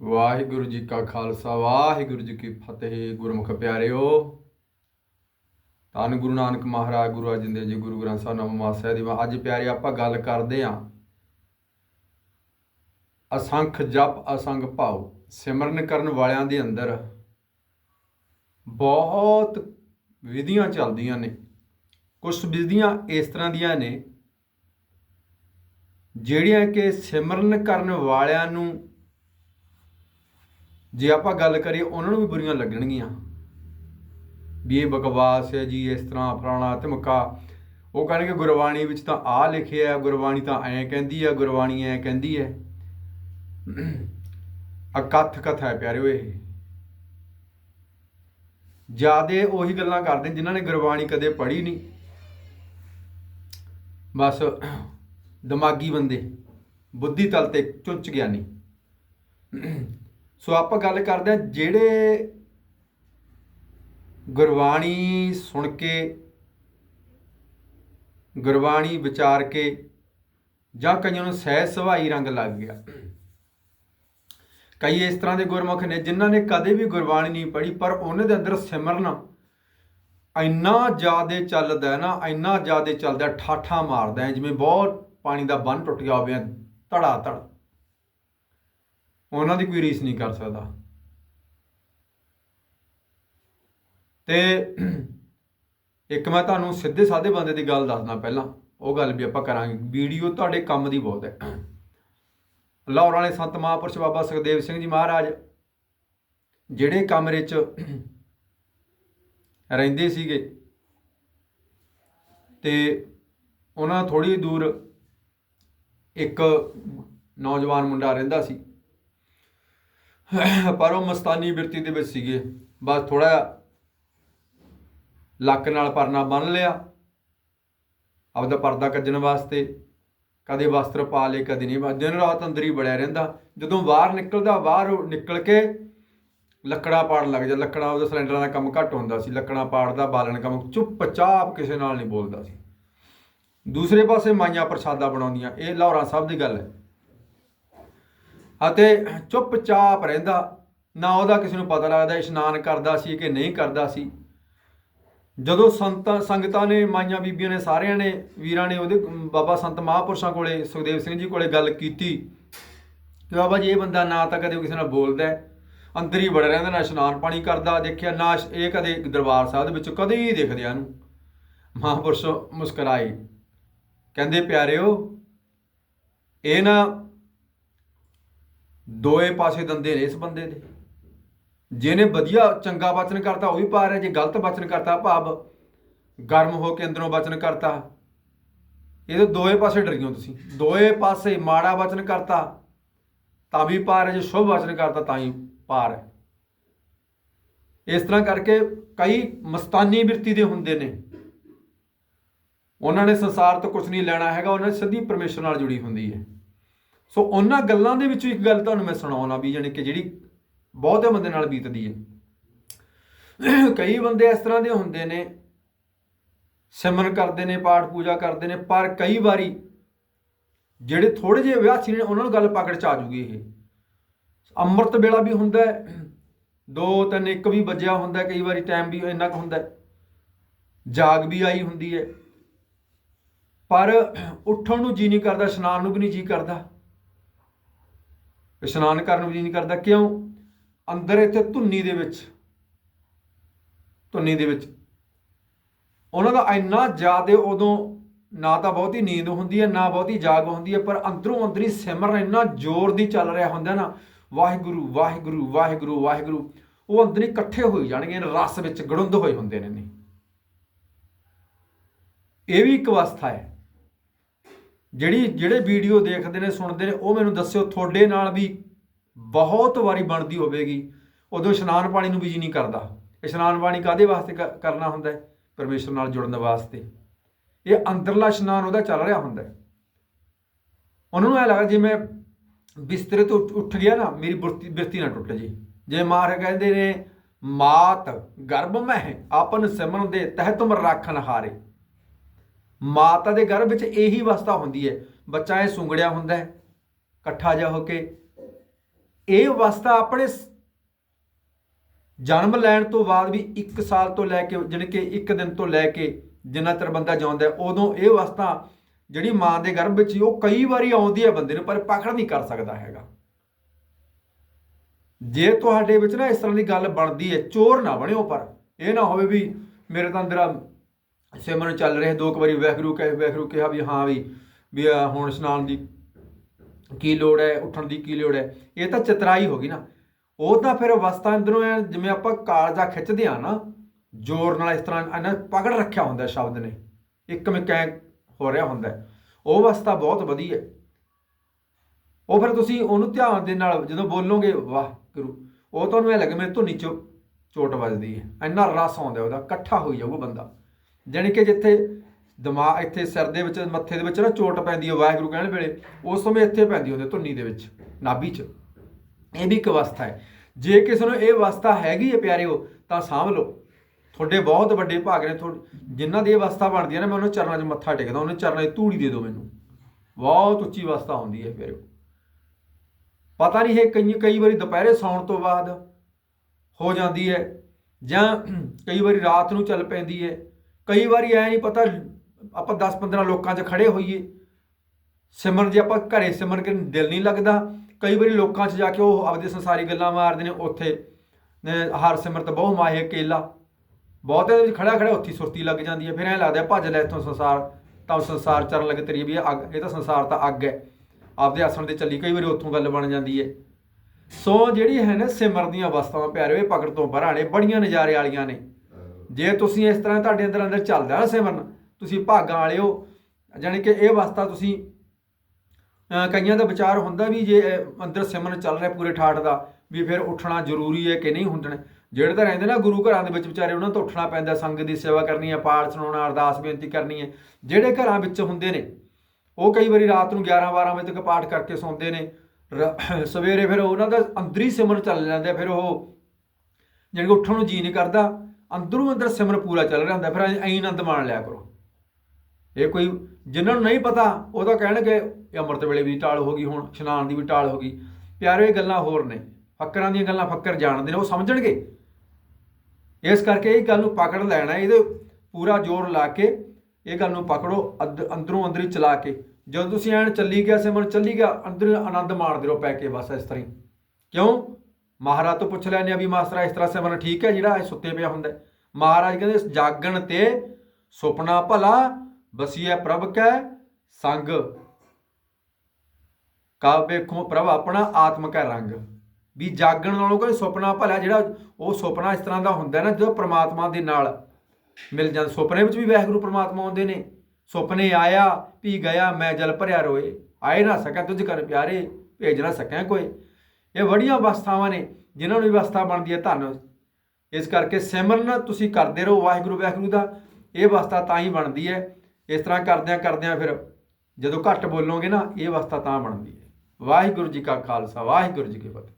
ਵਾਹਿਗੁਰੂ ਜੀ ਕਾ ਖਾਲਸਾ, ਵਾਹਿਗੁਰੂ ਜੀ ਕੀ ਫਤਿਹ। ਗੁਰਮੁਖ ਪਿਆਰਿਓ, ਧੰਨ ਗੁਰੂ ਨਾਨਕ ਮਹਾਰਾਜ, ਗੁਰੂ ਅਰਜਨ ਦੇਵ ਜੀ, ਗੁਰੂ ਗ੍ਰੰਥ ਸਾਹਿਬ ਨਵਮਾ ਸਾਹਿਬ ਦੀ ਅੱਜ ਪਿਆਰੇ ਆਪਾਂ ਗੱਲ ਕਰਦੇ ਆਂ ਅਸੰਖ ਜਪ ਅਸੰਗ ਭਾਉ, ਸਿਮਰਨ ਕਰਨ ਵਾਲਿਆਂ ਦੇ ਅੰਦਰ ਬਹੁਤ ਵਿਧੀਆਂ ਚੱਲਦੀਆਂ ਨੇ। ਕੁਝ ਵਿਧੀਆਂ ਇਸ ਤਰ੍ਹਾਂ ਦੀਆਂ ਨੇ, ਜਿਹੜੀਆਂ ਕਿ ਸਿਮਰਨ ਕਰਨ ਵਾਲਿਆਂ ਨੂੰ ਜੇ ਆਪਾਂ ਗੱਲ ਕਰੀਏ ਉਹਨਾਂ ਨੂੰ ਵੀ ਬੁਰੀਆਂ ਲੱਗਣਗੀਆਂ। ਵੀ ਇਹ ਬਕਵਾਸ ਹੈ ਜੀ, ਇਸ ਤਰ੍ਹਾਂ ਫਲਾਣਾ ਧਮਕਾ। ਉਹ ਕਹਿਣਗੇ, ਗੁਰਬਾਣੀ ਵਿੱਚ ਤਾਂ ਆ ਲਿਖਿਆ ਹੈ, ਗੁਰਬਾਣੀ ਤਾਂ ਐਂ ਕਹਿੰਦੀ ਹੈ, ਗੁਰਬਾਣੀ ਐਂ ਕਹਿੰਦੀ ਹੈ। ਅਕਥ ਕਥਾ ਹੈ ਪਿਆਰਿਓ ਇਹ। ਜਿਆਦੇ ਉਹੀ ਗੱਲਾਂ ਕਰਦੇ ਜਿਨ੍ਹਾਂ ਨੇ ਗੁਰਬਾਣੀ ਕਦੇ ਪੜ੍ਹੀ ਨਹੀਂ। ਬਸ ਦਿਮਾਗੀ ਬੰਦੇ, ਬੁੱਧੀ ਤਲ ਤੇ ਚੁੰਚ ਗਿਆ ਨਹੀਂ ਸੋ ਆਪਾਂ ਗੱਲ ਕਰਦੇ ਹਾਂ ਜਿਹੜੇ ਗੁਰਬਾਣੀ ਸੁਣ ਕੇ ਗੁਰਬਾਣੀ ਵਿਚਾਰ ਕੇ ਜਾਂ ਕਈਆਂ ਨੂੰ ਸਹਿਜ ਸੁਭਾਈ ਰੰਗ ਲੱਗ ਗਿਆ। ਕਈ ਇਸ ਤਰ੍ਹਾਂ ਦੇ ਗੁਰਮੁਖ ਨੇ ਜਿਨ੍ਹਾਂ ਨੇ ਕਦੇ ਵੀ ਗੁਰਬਾਣੀ ਨਹੀਂ ਪੜ੍ਹੀ ਪਰ ਉਹਨਾਂ ਦੇ ਅੰਦਰ ਸਿਮਰਨ ਇੰਨਾ ਜ਼ਿਆਦਾ ਚੱਲਦਾ ਹੈ ਨਾ ਇੰਨਾ ਜ਼ਿਆਦਾ ਚੱਲਦਾ ਹੈ, ਠਾਠਾਂ ਮਾਰਦਾ ਜਿਵੇਂ ਬਹੁਤ ਪਾਣੀ ਦਾ ਬੰਨ ਟੁੱਟ ਗਿਆ ਹੋਵੇ ਧੜਾ ਧੜ ਉਹਨਾਂ ਦੀ ਕੋਈ ਰੀਸ ਨਹੀਂ ਕਰ ਸਕਦਾ। ਤੇ ਇੱਕ ਮੈਂ ਤੁਹਾਨੂੰ ਸਿੱਧੇ ਸਾਦੇ ਬੰਦੇ ਦੀ ਗੱਲ ਦੱਸਦਾ ਪਹਿਲਾਂ। ਉਹ ਗੱਲ ਵੀ ਆਪਾਂ ਕਰਾਂਗੇ। ਵੀਡੀਓ ਤੁਹਾਡੇ ਕੰਮ ਦੀ ਬਹੁਤ ਹੈ। ਲਾਹੌਰ ਵਾਲੇ ਸੰਤ ਮਹਾਂਪੁਰਸ਼ ਬਾਬਾ ਸੁਖਦੇਵ ਸਿੰਘ ਜੀ ਮਹਾਰਾਜ, ਜਿਹੜੇ ਕਮਰੇ 'ਚ ਰਹਿੰਦੇ ਸੀਗੇ ਤੇ ਉਹਨਾਂ ਥੋੜੀ ਦੂਰ ਇੱਕ ਨੌਜਵਾਨ ਮੁੰਡਾ ਰਹਿੰਦਾ ਸੀ। ਪਰ ਉਹ ਮਸਤਾਨੀ ਬਿਰਤੀ ਦੇ ਵਿੱਚ ਸੀਗੇ। ਬਸ ਥੋੜਾ ਲੱਕ ਨਾਲ ਪਰਨਾ ਬੰਨ ਲਿਆ। ਆਪਦਾ ਪਰਦਾ ਕੱਜਣ ਵਾਸਤੇ। ਕਦੇ ਵਸਤਰ ਪਾ ਲੇ ਕਦੇ ਨਹੀਂ ਦਿਨ ਰਾਤ ਅੰਦਰ ਹੀ ਬੜਿਆ ਰਹਿੰਦਾ। ਜਦੋਂ ਬਾਹਰ ਨਿਕਲਦਾ, ਬਾਹਰ ਨਿਕਲ ਕੇ ਲੱਕੜਾ ਪਾੜਨ ਲੱਗ ਜਾ ਲੱਕੜਾ ਉਹਦਾ ਸਿਲੰਡਰਾਂ ਦਾ ਕੰਮ ਘੱਟ ਹੁੰਦਾ ਸੀ। ਲੱਕੜਾ ਪਾੜਦਾ, ਬਾਲਣ ਕੰਮ ਚੁੱਪਚਾਪ ਕਿਸੇ ਨਾਲ ਨਹੀਂ ਬੋਲਦਾ ਸੀ। ਦੂਸਰੇ ਪਾਸੇ ਮਾਈਆਂ ਪ੍ਰਸ਼ਾਦਾ ਬਣਾਉਂਦੀਆਂ। ਇਹ ਲਾਹੌਰਾਂ ਸਾਹਿਬ ਦੀ ਗੱਲ ਹੈ। ਅਤੇ ਚੁੱਪਚਾਪ ਰਹਿੰਦਾ। ਨਾ ਉਹਦਾ ਕਿਸੇ ਨੂੰ ਪਤਾ ਲੱਗਦਾ, ਇਸ਼ਨਾਨ ਕਰਦਾ ਸੀ ਕਿ ਨਹੀਂ ਕਰਦਾ ਸੀ। ਜਦੋਂ ਸੰਤਾਂ, ਸੰਗਤਾਂ ਨੇ, ਮਾਈਆਂ ਬੀਬੀਆਂ ਨੇ, ਸਾਰਿਆਂ ਨੇ, ਵੀਰਾਂ ਨੇ ਉਹਦੇ ਬਾਬਾ ਸੰਤ ਮਹਾਂਪੁਰਸ਼ਾਂ ਕੋਲੇ, ਸੁਖਦੇਵ ਸਿੰਘ ਜੀ ਕੋਲੇ ਗੱਲ ਕੀਤੀ ਕਿ ਬਾਬਾ ਜੀ, ਇਹ ਬੰਦਾ ਨਾ ਤਾਂ ਕਦੇ ਕਿਸੇ ਨਾਲ ਬੋਲਦਾ ਅੰਦਰ ਹੀ ਬੜਾ ਰਹਿੰਦਾ, ਨਾ ਇਸ਼ਨਾਨ ਪਾਣੀ ਕਰਦਾ, ਦੇਖਿਆ ਨਾ ਇਹ ਕਦੇ ਦਰਬਾਰ ਸਾਹਿਬ ਦੇ ਵਿੱਚ ਕਦੇ ਹੀ ਦੇਖਦਿਆਂ ਨੂੰ ਮਹਾਂਪੁਰਸ਼ ਮੁਸਕਰਾਏ। ਕਹਿੰਦੇ, ਪਿਆਰਿਓ, ਇਹ ਨਾ ਦੋਏ ਪਾਸੇ ਦੰਦੇ ਨੇ ਇਸ ਬੰਦੇ ਦੇ। ਜਿਹਨੇ ਵਧੀਆ ਚੰਗਾ ਬਚਨ ਕਰਤਾ, ਉਹ ਵੀ ਪਾ ਰਿਹਾ। ਜੇ ਗਲਤ ਬਚਨ ਕਰਤਾ, ਭਾਵ ਗਰਮ ਹੋ ਕੇ ਅੰਦਰੋਂ ਬਚਨ ਕਰਤਾ। ਇਹਦੇ ਦੋਏ ਪਾਸੇ ਡਰੀਓ ਤੁਸੀਂ। ਦੋਏ ਪਾਸੇ ਮਾੜਾ ਬਚਨ ਕਰਤਾ, ਤਾਂ ਵੀ ਪਾਰ ਹੈ ਜੇ ਸ਼ੁਭ ਵਚਨ ਕਰਤਾ, ਤਾਂ ਹੀ ਪਾਰ ਹੈ ਇਸ ਤਰ੍ਹਾਂ ਕਰਕੇ ਕਈ ਮਸਤਾਨੀ ਬਿਰਤੀ ਦੇ ਹੁੰਦੇ ਨੇ। ਉਹਨਾਂ ਨੇ ਸੰਸਾਰ ਤੋਂ ਕੁਝ ਨਹੀਂ ਲੈਣਾ ਹੈਗਾ। ਉਹਨਾਂ ਨੇ ਸਿੱਧੀ ਪਰਮੇਸ਼ਰ ਨਾਲ ਜੁੜੀ ਹੁੰਦੀ ਹੈ। ਸੋ ਉਹਨਾਂ ਗੱਲਾਂ ਦੇ ਵਿੱਚੋਂ ਇੱਕ ਗੱਲ ਤੁਹਾਨੂੰ ਮੈਂ ਸੁਣਾਉਣਾ ਵੀ ਜਾਣੀ ਕਿ ਜਿਹੜੀ ਬਹੁਤੇ ਬੰਦੇ ਨਾਲ ਬੀਤਦੀ ਹੈ ਕਈ ਬੰਦੇ ਇਸ ਤਰ੍ਹਾਂ ਦੇ ਹੁੰਦੇ ਨੇ, ਸਿਮਰਨ ਕਰਦੇ ਨੇ, ਪਾਠ ਪੂਜਾ ਕਰਦੇ ਨੇ, ਪਰ ਕਈ ਵਾਰੀ ਜਿਹੜੇ ਥੋੜੇ ਜਿਹੇ ਵਿਆਹੀ ਨੇ, ਉਹਨਾਂ ਨੂੰ ਗੱਲ ਪਕੜ ਚ ਆ ਜੂਗੀ ਇਹ। ਅੰਮ੍ਰਿਤ ਵੇਲਾ ਵੀ ਹੁੰਦਾ ਹੈ, ਦੋ ਤਿੰਨ ਇੱਕ ਵੀ ਵੱਜਿਆ ਹੁੰਦਾ, ਕਈ ਵਾਰੀ ਟਾਈਮ ਵੀ ਇੰਨਾ ਕੁ ਹੁੰਦਾ ਜਾਗ ਵੀ ਆਈ ਹੁੰਦੀ ਹੈ। ਪਰ ਉੱਠਣ ਨੂੰ ਜੀ ਨਹੀਂ ਕਰਦਾ, ਇਸ਼ਨਾਨ ਨੂੰ ਵੀ ਨਹੀਂ ਜੀ ਕਰਦਾ। ਇਸ਼ਨਾਨ ਕਰਨ ਨੂੰ ਵੀ ਜੀ ਨਹੀਂ ਕਰਦਾ। ਕਿਉਂ? ਅੰਦਰ ਇੱਥੇ ਧੁੰਨੀ ਦੇ ਵਿੱਚ, ਧੁੰਨੀ ਦੇ ਵਿੱਚ। ਉਹਨਾਂ ਦਾ ਇੰਨਾ ਜ਼ਿਆਦਾ ਉਦੋਂ ਨਾ ਤਾਂ ਬਹੁਤੀ ਨੀਂਦ ਹੁੰਦੀ ਹੈ, ਨਾ ਬਹੁਤੀ ਜਾਗ ਹੁੰਦੀ ਹੈ, ਪਰ ਅੰਦਰੋਂ ਅੰਦਰੀ ਸਿਮਰਨ ਇੰਨਾ ਜ਼ੋਰ ਦੀ ਚੱਲ ਰਿਹਾ ਹੁੰਦਾ ਨਾ, ਵਾਹਿਗੁਰੂ ਵਾਹਿਗੁਰੂ ਵਾਹਿਗੁਰੂ ਵਾਹਿਗੁਰੂ, ਉਹ ਅੰਦਰ ਇਕੱਠੇ ਹੋਈ ਜਾਣਗੇ ਰਸ ਵਿੱਚ ਗੜੁੰਦ ਹੋਏ ਹੁੰਦੇ ਨੇ ਨੇ ਇਹ ਵੀ ਇੱਕ ਅਵਸਥਾ ਹੈ। ਜਿਹੜੀ, ਜਿਹੜੇ ਵੀਡੀਓ ਦੇਖਦੇ ਨੇ, ਸੁਣਦੇ ਨੇ, ਉਹ ਮੈਨੂੰ ਦੱਸਿਓ, ਤੁਹਾਡੇ ਨਾਲ ਵੀ ਬਹੁਤ ਵਾਰੀ ਬਣਦੀ ਹੋਵੇਗੀ। ਉਦੋਂ ਇਸ਼ਨਾਨ ਪਾਣੀ ਨੂੰ ਵੀ ਜੀ ਨਹੀਂ ਕਰਦਾ। ਇਸ਼ਨਾਨ ਪਾਣੀ ਕਾਦੇ ਵਾਸਤੇ ਕ- ਕਰਨਾ ਹੁੰਦਾ ਹੈ? ਪਰਮੇਸ਼ਰ ਨਾਲ ਜੁੜਨ ਵਾਸਤੇ। ਇਹ ਅੰਦਰਲਾ ਇਸ਼ਨਾਨ ਉਹਦਾ ਚੱਲ ਰਿਹਾ ਹੁੰਦਾ ਹੈ। ਉਹਨਾਂ ਨੂੰ ਐ ਲੱਗਦਾ ਜੇ ਮੈਂ ਬਿਸਤਰੇ ਤੋਂ ਉੱਠ- ਗਿਆ ਨਾ, ਮੇਰੀ ਬਿਰਤੀ ਬਿਰਤੀ ਨਾ ਟੁੱਟ ਜੇ ਜੇ ਮਾਰ ਕਹਿੰਦੇ ਨੇ, ਮਾਤ ਗਰਭ ਮਹਿ ਆਪਨ ਸਿਮਰਨ ਦੇ ਤਹਿ ਤੁਮ ਰਾਖਨ ਹਾਰੇ। ਮਾਤਾ ਦੇ ਗਰਭ ਵਿੱਚ ਇਹੀ ਅਵਸਥਾ ਹੁੰਦੀ ਹੈ। ਬੱਚਾ ਇਹ ਸੁੰਗੜਿਆ ਹੁੰਦਾ ਹੈ, ਇਕੱਠਾ ਜਿਹਾ ਹੋ ਕੇ। ਇਹ ਅਵਸਥਾ ਆਪਣੇ ਜਨਮ ਲੈਣ ਤੋਂ ਬਾਅਦ ਵੀ 1 ਸਾਲ ਤੋਂ ਲੈ ਕੇ, ਜਾਣੀ ਕਿ 1 ਦਿਨ ਤੋਂ ਲੈ ਕੇ ਜਿੰਨਾ ਚਿਰ ਬੰਦਾ ਜਿਉਂਦਾ ਉਦੋਂ ਇਹ ਅਵਸਥਾ ਜਿਹੜੀ ਮਾਂ ਦੇ ਗਰਭ ਵਿੱਚ ਉਹ ਕਈ ਵਾਰੀ ਆਉਂਦੀ ਹੈ ਬੰਦੇ ਨੂੰ, ਪਰ ਪਕੜ ਨਹੀਂ ਕਰ ਸਕਦਾ ਹੈਗਾ। ਜੇ ਤੁਹਾਡੇ ਵਿੱਚ ਨਾ ਇਸ ਤਰ੍ਹਾਂ ਦੀ ਗੱਲ ਬਣਦੀ ਹੈ, ਚੋਰ ਨਾ ਬਣਿਓ ਪਰ, ਇਹ ਨਾ ਹੋਵੇ ਵੀ ਮੇਰੇ ਤਾਂ ਅੰਦਰ ਸਿਮਰਨ ਚੱਲ ਰਿਹਾ, ਦੋ ਕੁ ਵਾਰੀ ਵੈਖਰੂ ਕਹੇ ਵੈਖਰੂ ਕਿਹਾ ਵੀ ਹਾਂ ਵੀ ਵੀ ਹੁਣ ਇਸ਼ਨਾਨ ਦੀ ਕੀ ਲੋੜ ਹੈ, ਉੱਠਣ ਦੀ ਕੀ ਲੋੜ ਹੈ। ਇਹ ਤਾਂ ਚਤਰਾਈ ਹੋ ਗਈ ਨਾ। ਉਹ ਤਾਂ ਫਿਰ ਅਵਸਥਾ ਅੰਦਰੋਂ ਐ, ਜਿਵੇਂ ਆਪਾਂ ਕਾਲਜਾ ਖਿੱਚਦੇ ਆ ਨਾ, ਜ਼ੋਰ ਨਾਲ ਇਸ ਤਰ੍ਹਾਂ ਇਹਨਾਂ ਪਕੜ ਰੱਖਿਆ ਹੁੰਦਾ ਸ਼ਬਦ ਨੇ। ਇੱਕ ਮਿਕੈ ਹੋ ਰਿਹਾ ਹੁੰਦਾ। ਉਹ ਅਵਸਥਾ ਬਹੁਤ ਵਧੀਆ ਹੈ। ਉਹ ਫਿਰ ਤੁਸੀਂ ਉਹਨੂੰ ਧਿਆਨ ਦੇ ਨਾਲ ਜਦੋਂ ਬੋਲੋਗੇ, ਵਾਹ ਗੁਰੂ, ਉਹ ਤੁਹਾਨੂੰ ਇਹ ਲੱਗੇ ਮੇਰੇ ਧੁਨੀ ਚੋਂ ਚੋਟ ਵੱਜਦੀ ਹੈ। ਇੰਨਾ ਰਸ ਆਉਂਦਾ ਉਹਦਾ, ਇਕੱਠਾ ਹੋਈ ਜਾਊਗਾ ਬੰਦਾ। ਜਾਣੀ ਕਿ ਜਿੱਥੇ ਦਿਮਾਗ, ਇੱਥੇ ਸਿਰ ਦੇ ਵਿੱਚ, ਮੱਥੇ ਦੇ ਵਿੱਚ ਨਾ ਚੋਟ ਪੈਂਦੀ ਹੈ ਵਾਹਿਗੁਰੂ ਕਹਿਣ ਵੇਲੇ, ਉਸ ਸਮੇਂ ਇੱਥੇ ਪੈਂਦੀ ਹੁੰਦੀ ਧੁੰਨੀ ਦੇ ਵਿੱਚ, ਨਾਭੀ 'ਚ। ਇਹ ਵੀ ਇੱਕ ਅਵਸਥਾ ਹੈ। ਜੇ ਕਿਸੇ ਨੂੰ ਇਹ ਅਵਸਥਾ ਹੈਗੀ ਹੈ ਪਿਆਰਿਓ, ਤਾਂ ਸਾਂਭ ਲਓ। ਤੁਹਾਡੇ ਬਹੁਤ ਵੱਡੇ ਭਾਗ ਨੇ, ਤੁਹਾਡੇ, ਜਿਨ੍ਹਾਂ ਦੀ ਇਹ ਅਵਸਥਾ ਬਣਦੀ ਹੈ ਨਾ, ਮੈਂ ਉਹਨਾਂ ਚਰਨਾਂ 'ਚ ਮੱਥਾ ਟੇਕਦਾ, ਉਹਨਾਂ ਚਰਨਾਂ 'ਚ ਧੂੜੀ ਦੇ ਦਿਓ ਮੈਨੂੰ। ਬਹੁਤ ਉੱਚੀ ਅਵਸਥਾ ਹੁੰਦੀ ਹੈ ਪਿਆਰਿਓ। ਪਤਾ ਨਹੀਂ ਇਹ ਕਈ ਕਈ ਵਾਰੀ ਦੁਪਹਿਰੇ ਸੌਣ ਤੋਂ ਬਾਅਦ ਹੋ ਜਾਂਦੀ ਹੈ ਜਾਂ ਕਈ ਵਾਰੀ ਰਾਤ ਨੂੰ ਚੱਲ ਪੈਂਦੀ ਹੈ। ਕਈ ਵਾਰੀ ਐ ਨਹੀਂ ਪਤਾ, ਆਪਾਂ 10-15 ਲੋਕਾਂ 'ਚ ਖੜੇ ਹੋਈਏ। ਸਿਮਰਨ ਜੇ ਆਪਾਂ ਘਰੇ ਸਿਮਰਨ ਕਰਨ ਦਿਲ ਨਹੀਂ ਲੱਗਦਾ, ਕਈ ਵਾਰੀ ਲੋਕਾਂ 'ਚ ਜਾ ਕੇ ਉਹ ਆਪਦੇ ਸੰਸਾਰੀ ਗੱਲਾਂ ਮਾਰਦੇ ਨੇ ਉੱਥੇ। ਹਰ ਸਿਮਰਤ ਬਹੁ ਮਾਹੇ ਕੇਲਾ। ਬਹੁਤੇ ਦੇ ਵਿੱਚ ਖੜਾ ਖੜਾ ਉੱਥੀ ਸੁਰਤੀ ਲੱਗ ਜਾਂਦੀ ਹੈ। ਫਿਰ ਐਂ ਲੱਗਦਾ, ਭੱਜ ਲੈ ਇੱਥੋਂ ਸੰਸਾਰ, ਤਾਂ ਸੰਸਾਰ ਚਰਨ ਲੱਗੇ ਤੇਰੀ ਵੀ ਅੱਗ, ਇਹ ਤਾਂ ਸੰਸਾਰ ਤਾਂ ਅੱਗ ਹੈ। ਆਪਦੇ ਆਸਣ ਤੇ ਚੱਲੀ ਕਈ ਵਾਰੀ ਉੱਥੋਂ ਗੱਲ ਬਣ ਜਾਂਦੀ ਹੈ। ਸੋ ਜਿਹੜੀ ਹੈ ਨਾ ਸਿਮਰ ਦੀਆਂ ਅਵਸਥਾਵਾਂ ਪਿਆਰੇ ਪਕੜ ਤੋਂ ਪਰਾਂ ਨੇ ਬੜੀਆਂ ਨਜ਼ਾਰੇ ਵਾਲੀਆਂ ਨੇ। ਜੇ ਤੁਸੀਂ ਇਸ ਤਰ੍ਹਾਂ ਤੁਹਾਡੇ ਅੰਦਰ ਅੰਦਰ ਚੱਲਦਾ ਨਾ ਸਿਮਰਨ, ਤੁਸੀਂ ਭਾਗਾਂ ਵਾਲੇ ਹੋ ਜਾਣੀ ਕਿ ਇਹ ਅਵਸਥਾ ਤੁਸੀਂ ਕਈਆਂ ਦਾ ਵਿਚਾਰ ਹੁੰਦਾ ਵੀ ਜੇ ਅੰਦਰ ਸਿਮਰਨ ਚੱਲ ਰਿਹਾ ਪੂਰੇ ਠਾਠ ਦਾ, ਵੀ ਫਿਰ ਉੱਠਣਾ ਜ਼ਰੂਰੀ ਹੈ ਕਿ ਨਹੀਂ ਹੁੰਦਣ। ਜਿਹੜੇ ਤਾਂ ਰਹਿੰਦੇ ਨਾ ਗੁਰੂ ਘਰਾਂ ਦੇ ਵਿੱਚ ਵਿਚਾਰੇ, ਉਹਨਾਂ ਤੋਂ ਉੱਠਣਾ ਪੈਂਦਾ, ਸੰਗਤ ਦੀ ਸੇਵਾ ਕਰਨੀ ਹੈ, ਪਾਠ ਸੁਣਾਉਣਾ, ਅਰਦਾਸ ਬੇਨਤੀ ਕਰਨੀ ਹੈ। ਜਿਹੜੇ ਘਰਾਂ ਵਿੱਚ ਹੁੰਦੇ ਨੇ, ਉਹ ਕਈ ਵਾਰੀ ਰਾਤ ਨੂੰ 11 12 ਵਜੇ ਤੱਕ ਪਾਠ ਕਰਕੇ ਸੌਂਦੇ ਨੇ। ਰ- ਸਵੇਰੇ ਫਿਰ ਉਹਨਾਂ ਦਾ ਅੰਦਰੀ ਸਿਮਰਨ ਚੱਲ ਜਾਂਦਾ, ਫਿਰ ਉਹ ਜਾਣੀ ਕਿ ਉੱਠਣ ਨੂੰ ਜੀ ਨਹੀਂ ਕਰਦਾ। ਅੰਦਰੋਂ ਅੰਦਰ ਸਿਮਰ ਪੂਰਾ ਚੱਲ ਰਿਹਾ ਹੁੰਦਾ, ਫਿਰ ਐਂ ਆਨੰਦ ਮਾਣ ਲਿਆ ਕਰੋ। ਇਹ ਕੋਈ ਜਿਨ੍ਹਾਂ ਨੂੰ ਨਹੀਂ ਪਤਾ, ਉਹ ਤਾਂ ਕਹਿਣਗੇ ਅੰਮ੍ਰਿਤ ਵੇਲੇ ਵੀ ਟਾਲ ਹੋ ਗਈ, ਹੁਣ ਇਸ਼ਨਾਨ ਦੀ ਵੀ ਟਾਲ ਹੋ ਗਈ। ਪਿਆਰੇ, ਇਹ ਗੱਲਾਂ ਹੋਰ ਨੇ। ਫੱਕਰਾਂ ਦੀਆਂ ਗੱਲਾਂ ਫੱਕਰ ਜਾਣਦੇ ਨੇ, ਉਹ ਸਮਝਣਗੇ। ਇਸ ਕਰਕੇ ਇਹ ਗੱਲ ਨੂੰ ਪਕੜ ਲੈਣਾ, ਇਹਦੇ ਪੂਰਾ ਜ਼ੋਰ ਲਾ ਕੇ ਇਹ ਗੱਲ ਨੂੰ ਪਕੜੋ, ਅੰਦ- ਅੰਦਰੋਂ ਅੰਦਰ ਹੀ ਚਲਾ ਕੇ। ਜਦੋਂ ਤੁਸੀਂ ਐਨ ਚੱਲੀ ਗਿਆ, ਸਿਮਰਨ ਚੱਲੀ ਗਿਆ, ਅੰਦਰ ਆਨੰਦ ਮਾਣਦੇ ਰਹੋ, ਪੈ ਕੇ ਬਸ ਇਸ ਤਰ੍ਹਾਂ ਹੀ। ਕਿਉਂ? ਮਹਾਰਾਜ ਤੋਂ ਪੁੱਛ ਲੈਣੇ ਆ ਵੀ ਮਾਸਟਰ ਇਸ ਤਰ੍ਹਾਂ ਸਿਮਰਨ ਠੀਕ ਹੈ ਜਿਹੜਾ ਇਹ ਸੁੱਤੇ ਪਿਆ ਹੁੰਦਾ ਮਹਾਰਾਜ ਕਹਿੰਦੇ, ਜਾਗਣ ਤੇ ਸੁਪਨਾ ਭਲਾ, ਬਸੀਐ ਪ੍ਰਭ ਕੈ ਸੰਗ। ਕਾ ਵੇਖੋ, ਪ੍ਰਭ ਆਪਣਾ ਆਤਮ ਕੈ ਰੰਗ। ਵੀ ਜਾਗਣ ਨਾਲੋਂ ਕੋਈ ਸੁਪਨਾ ਭਲਾ, ਜਿਹੜਾ ਉਹ ਸੁਪਨਾ ਇਸ ਤਰ੍ਹਾਂ ਦਾ ਹੁੰਦਾ ਨਾ, ਜਦੋਂ ਪ੍ਰਮਾਤਮਾ ਦੇ ਨਾਲ ਮਿਲ ਜਾਂਦਾ। ਸੁਪਨੇ ਵਿੱਚ ਵੀ ਵਾਹਿਗੁਰੂ ਪ੍ਰਮਾਤਮਾ ਆਉਂਦੇ ਨੇ। ਸੁਪਨੇ ਆਇਆ ਪੀ ਗਿਆ, ਮੈਂ ਜਲ ਭਰਿਆ ਰੋਏ। ਆਏ ਨਾ ਸਕਿਆ ਤੁਝ ਕਰ ਪਿਆਰੇ, ਭੇਜ ਨਾ ਸਕਿਆ ਕੋਈ। ਇਹ ਬੜੀਆਂ ਅਵਸਥਾਵਾਂ ਨੇ, ਜਿਨ੍ਹਾਂ ਨੂੰ ਅਵਸਥਾ ਬਣਦੀ ਹੈ ਧੰਨ। ਇਸ ਕਰਕੇ ਸਿਮਰਨ ਤੁਸੀਂ ਕਰਦੇ ਰਹੋ ਵਾਹਿਗੁਰੂ ਵਾਹਿਗੁਰੂ ਦਾ, ਇਹ ਅਵਸਥਾ ਤਾਂ ਹੀ ਬਣਦੀ ਹੈ। ਇਸ ਤਰ੍ਹਾਂ ਕਰਦਿਆਂ ਕਰਦਿਆਂ ਫਿਰ ਜਦੋਂ ਘੱਟ ਬੋਲੋਗੇ ਨਾ, ਇਹ ਅਵਸਥਾ ਤਾਂ ਬਣਦੀ ਹੈ। ਵਾਹਿਗੁਰੂ ਜੀ ਕਾ ਖਾਲਸਾ, ਵਾਹਿਗੁਰੂ ਜੀ ਕੀ ਫਤਿਹ।